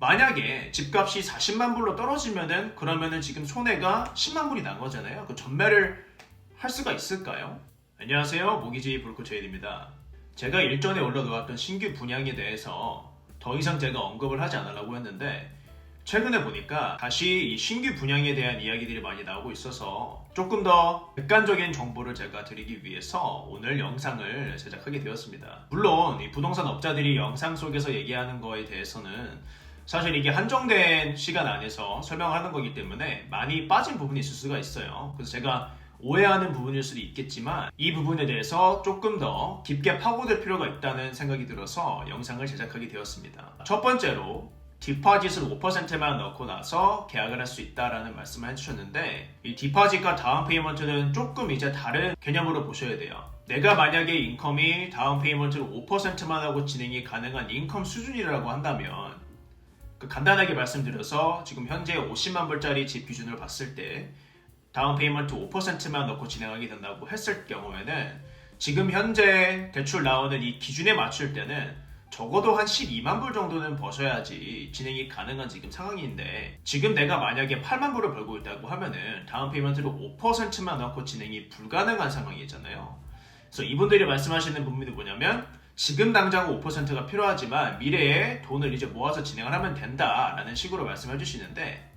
만약에 집값이 40만 불로 떨어지면은 그러면은 지금 손해가 10만 불이 난 거잖아요. 그 전매를 할 수가 있을까요? 안녕하세요. 모기지 불꽃제일입니다. 제가 일전에 올려놓았던 신규 분양에 대해서 더 이상 제가 언급을 하지 않으려고 했는데 최근에 보니까 다시 이 신규 분양에 대한 이야기들이 많이 나오고 있어서 조금 더 객관적인 정보를 제가 드리기 위해서 오늘 영상을 제작하게 되었습니다. 물론 이 부동산 업자들이 영상 속에서 얘기하는 거에 대해서는 사실 이게 한정된 시간 안에서 설명하는 거기 때문에 많이 빠진 부분이 있을 수가 있어요. 그래서 제가 오해하는 부분일 수도 있겠지만 이 부분에 대해서 조금 더 깊게 파고들 필요가 있다는 생각이 들어서 영상을 제작하게 되었습니다. 첫 번째로 디파짓을 5%만 넣고 나서 계약을 할 수 있다라는 말씀을 해주셨는데 이 디파짓과 다운 페이먼트는 조금 이제 다른 개념으로 보셔야 돼요. 내가 만약에 인컴이 다운 페이먼트를 5%만 하고 진행이 가능한 인컴 수준이라고 한다면 그 간단하게 말씀드려서 지금 현재 50만 불짜리 집 기준으로 봤을 때 다운 페이먼트 5%만 넣고 진행하게 된다고 했을 경우에는 지금 현재 대출 나오는 이 기준에 맞출 때는 적어도 한 12만 불 정도는 버셔야지 진행이 가능한 지금 상황인데 지금 내가 만약에 8만 불을 벌고 있다고 하면은 다운 페이먼트를 5%만 넣고 진행이 불가능한 상황이잖아요. 그래서 이분들이 말씀하시는 부분이 뭐냐면 지금 당장 5%가 필요하지만 미래에 돈을 이제 모아서 진행을 하면 된다라는 식으로 말씀해 주시는데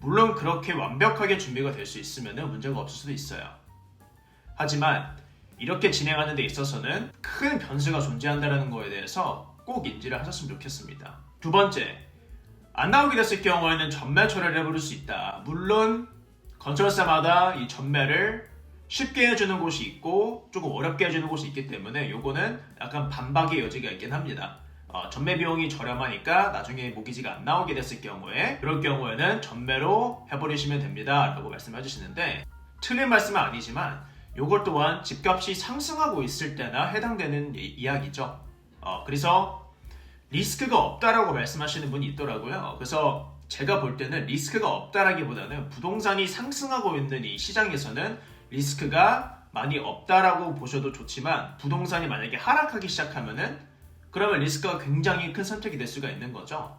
물론 그렇게 완벽하게 준비가 될 수 있으면 문제가 없을 수도 있어요. 하지만 이렇게 진행하는 데 있어서는 큰 변수가 존재한다는 거에 대해서 꼭 인지를 하셨으면 좋겠습니다. 두 번째, 안 나오게 됐을 경우에는 전매 처리를 해버릴 수 있다. 물론 건설사마다 이 전매를 쉽게 해주는 곳이 있고 조금 어렵게 해주는 곳이 있기 때문에 요거는 약간 반박의 여지가 있긴 합니다. 어, 전매 비용이 저렴하니까 나중에 모기지가 안 나오게 됐을 경우에 그럴 경우에는 전매로 해버리시면 됩니다 라고 말씀해 주시는데 틀린 말씀은 아니지만 요것 또한 집값이 상승하고 있을 때나 해당되는 이- 이야기죠 어, 그래서 리스크가 없다라고 말씀하시는 분이 있더라고요 그래서 제가 볼 때는 리스크가 없다라기보다는 부동산이 상승하고 있는 이 시장에서는 리스크가 많이 없다라고 보셔도 좋지만 부동산이 만약에 하락하기 시작하면은 그러면 리스크가 굉장히 큰 선택이 될 수가 있는 거죠.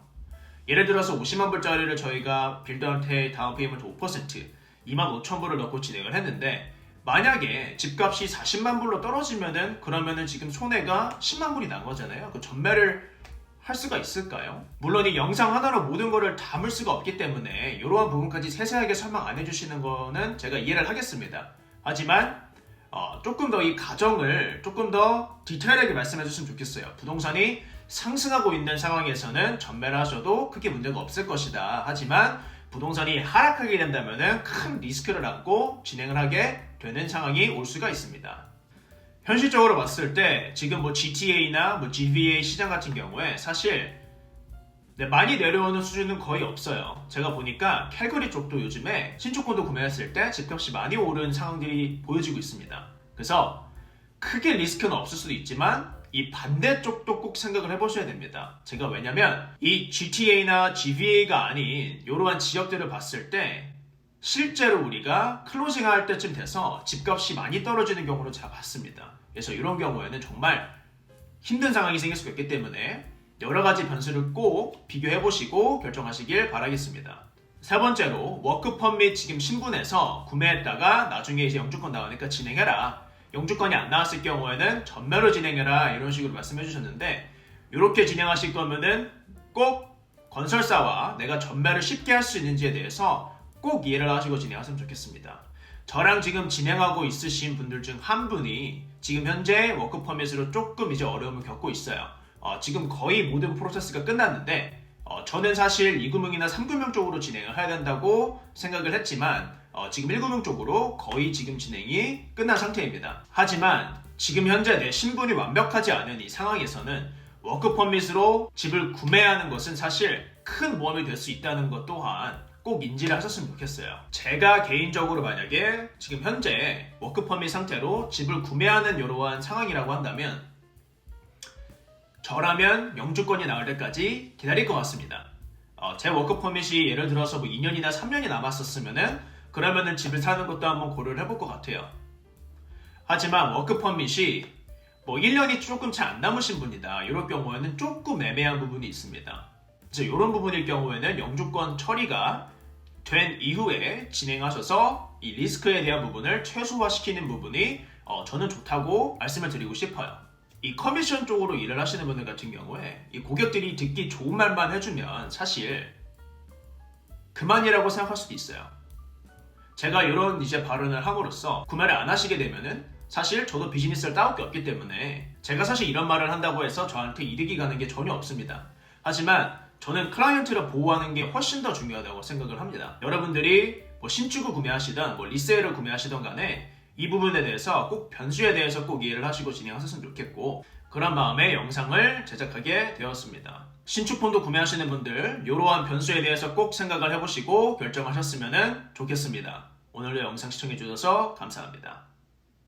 예를 들어서 50만 불짜리를 저희가 빌더한테 다운 페이먼트 5% 2만 5천 불을 넣고 진행을 했는데 만약에 집값이 40만 불로 떨어지면은 그러면은 지금 손해가 10만 불이 난 거잖아요. 그 전매를 할 수가 있을까요? 물론 이 영상 하나로 모든 거를 담을 수가 없기 때문에 이러한 부분까지 세세하게 설명 안 해주시는 거는 제가 이해를 하겠습니다. 하지만 어, 조금 더 이 가정을 조금 더 디테일하게 말씀해 주시면 좋겠어요. 부동산이 상승하고 있는 상황에서는 전매를 하셔도 크게 문제가 없을 것이다. 하지만 부동산이 하락하게 된다면 큰 리스크를 안고 진행을 하게 되는 상황이 올 수가 있습니다. 현실적으로 봤을 때 지금 뭐 GTA나 뭐 GVA 시장 같은 경우에 사실 네, 많이 내려오는 수준은 거의 없어요. 제가 보니까 캘거리 쪽도 요즘에 신축콘도 구매했을 때 집값이 많이 오른 상황들이 보여지고 있습니다. 그래서 크게 리스크는 없을 수도 있지만 이 반대쪽도 꼭 생각을 해보셔야 됩니다. 제가 왜냐면 이 GTA나 GVA가 아닌 이러한 지역들을 봤을 때 실제로 우리가 클로징 할 때쯤 돼서 집값이 많이 떨어지는 경우를 제가 봤습니다. 그래서 이런 경우에는 정말 힘든 상황이 생길 수가 있기 때문에 여러 가지 변수를 꼭 비교해 보시고 결정하시길 바라겠습니다. 세 번째로 워크펌 및 지금 신분에서 구매했다가 나중에 이제 영주권 나오니까 진행해라. 영주권이 안 나왔을 경우에는 전매로 진행해라 이런 식으로 말씀해 주셨는데 이렇게 진행하실 거면은 꼭 건설사와 내가 전매를 쉽게 할 수 있는지에 대해서 꼭 이해를 하시고 진행하시면 좋겠습니다. 저랑 지금 진행하고 있으신 분들 중 한 분이 지금 현재 워크퍼밋으로 조금 이제 어려움을 겪고 있어요. 어, 지금 거의 모든 프로세스가 끝났는데 어, 저는 사실 2금융이나 3금융 쪽으로 진행을 해야 된다고 생각을 했지만 어, 지금 1금융 쪽으로 거의 지금 진행이 끝난 상태입니다. 하지만 지금 현재 내 신분이 완벽하지 않은 이 상황에서는 워크퍼밋으로 집을 구매하는 것은 사실 큰 모험이 될 수 있다는 것 또한 꼭 인지를 하셨으면 좋겠어요. 제가 개인적으로 만약에 지금 현재 워크퍼밋 상태로 집을 구매하는 이러한 상황이라고 한다면 저라면 영주권이 나올 때까지 기다릴 것 같습니다. 어, 제 워크 퍼밋이 예를 들어서 뭐 2년이나 3년이 남았었으면은 그러면은 집을 사는 것도 한번 고려를 해볼 것 같아요. 하지만 워크 퍼밋이 뭐 1년이 조금 채 안 남으신 분이다. 이럴 경우에는 조금 애매한 부분이 있습니다. 그래서 이런 부분일 경우에는 영주권 처리가 된 이후에 진행하셔서 이 리스크에 대한 부분을 최소화시키는 부분이 어, 저는 좋다고 말씀을 드리고 싶어요. 이 커미션 쪽으로 일을 하시는 분들 같은 경우에 이 고객들이 듣기 좋은 말만 해주면 사실 그만이라고 생각할 수도 있어요. 제가 이런 이제 발언을 함으로써 구매를 안 하시게 되면은 사실 저도 비즈니스를 따올 게 없기 때문에 제가 사실 이런 말을 한다고 해서 저한테 이득이 가는 게 전혀 없습니다. 하지만 저는 클라이언트를 보호하는 게 훨씬 더 중요하다고 생각을 합니다. 여러분들이 뭐 신축을 구매하시든 뭐 리세일을 구매하시든 간에 이 부분에 대해서 꼭 변수에 대해서 꼭 이해를 하시고 진행하셨으면 좋겠고 그런 마음에 영상을 제작하게 되었습니다. 신축폰도 구매하시는 분들 이러한 변수에 대해서 꼭 생각을 해보시고 결정하셨으면 좋겠습니다. 오늘도 영상 시청해주셔서 감사합니다.